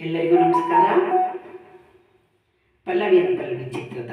ಎಲ್ಲರಿಗೂ ನಮಸ್ಕಾರ ಪಲ್ಲವಿ ಪಲ್ಲವಿ ಚಿತ್ರದ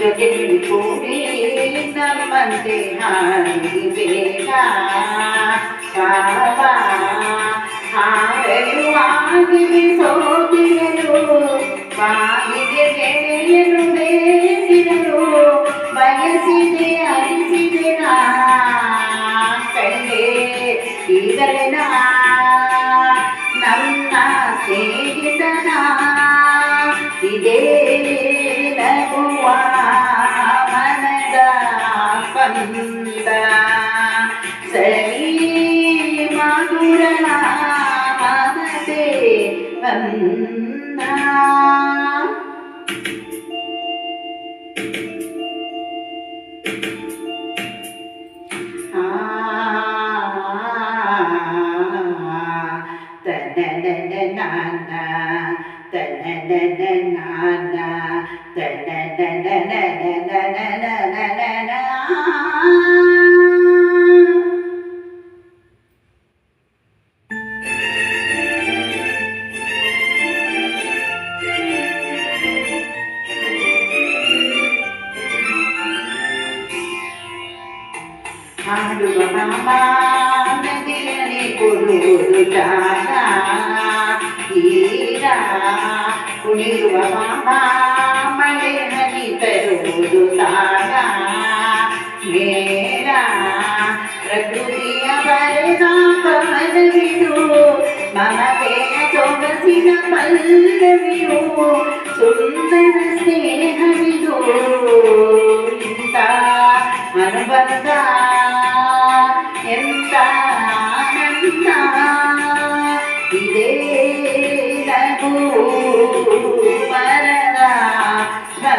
ಜೊತೆಲಿ ಕೂಡಿ ನಮ್ಮಂತೆ ಹಾಡಿಬೇಕ ಬಾಬಾ ಹಾಡುವಾಗಿರಿ ಸೋತಿರಲು ಬಾಯಿಗೆ ಗೆಳೆಯರು ಬೇಕಿರಲು ಬಯಸಿದೆ phần ha na na na na na na na na సుందర స్నేహ ఇంత అనుబంధ